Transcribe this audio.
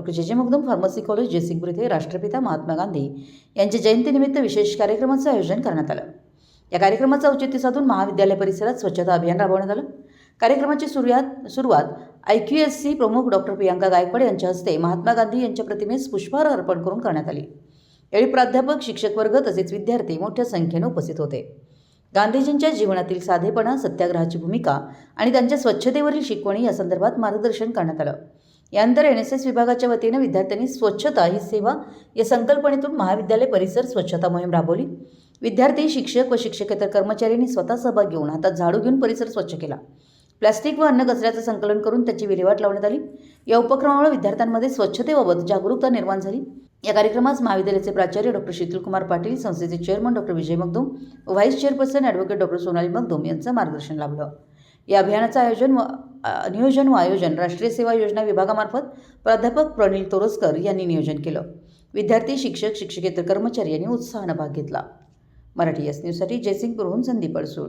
Doctor जे जे Magdum pharmacy college Jaysingpur येथे राष्ट्रपिता महात्मा गांधी यांच्या जयंतीनिमित्त विशेष कार्यक्रमाचं आयोजन करण्यात आलं. या कार्यक्रमाचं औचित्य साधून महाविद्यालय परिसरात स्वच्छता अभियान राबवण्यात आलं. कार्यक्रमाची सुरुवात सुरुवात आय क्यू एस सी प्रमुख डॉक्टर प्रियांका गायकवाड यांच्या हस्ते महात्मा गांधी यांच्या प्रतिमेस पुष्पहार अर्पण करून करण्यात आली. यावेळी प्राध्यापक शिक्षक वर्ग तसेच विद्यार्थी मोठ्या संख्येने उपस्थित होते. गांधीजींच्या जीवनातील साधेपणा सत्याग्रहाची भूमिका आणि त्यांच्या स्वच्छतेवरील शिकवणी या संदर्भात मार्गदर्शन करण्यात आलं. यानंतर एन एस एस विभागाच्या वतीनं विद्यार्थ्यांनी स्वच्छता ही सेवा या संकल्पनेतून महाविद्यालय परिसर स्वच्छता मोहीम राबवली. विद्यार्थी शिक्षक व शिक्षकेतर कर्मचाऱ्यांनी स्वतः सहभाग घेऊन हातात झाडू घेऊन परिसर स्वच्छ केला. प्लास्टिक व अन्न कचऱ्याचं संकलन करून त्याची विल्हेवाट लावण्यात आली. या उपक्रमामुळे विद्यार्थ्यांमध्ये स्वच्छतेबाबत जागरूकता निर्माण झाली. या कार्यक्रमास महाविद्यालयाचे प्राचार्य डॉक्टर शीतलकुमार पाटील संस्थेचे chairman doctor Vijay Magdum vice chairperson advocate doctor Sonali Magdum यांचं मार्गदर्शन लाभलं. या अभियानाचं आयोजन व नियोजन व आयोजन राष्ट्रीय सेवा योजना विभागामार्फत प्राध्यापक प्रणील तोरसकर यांनी नियोजन केलं. विद्यार्थी शिक्षक शिक्षकेतर कर्मचारी यांनी उत्साहानं भाग घेतला. मराठी एस न्यूजसाठी जयसिंगपूरहून संदीप अडसूळ.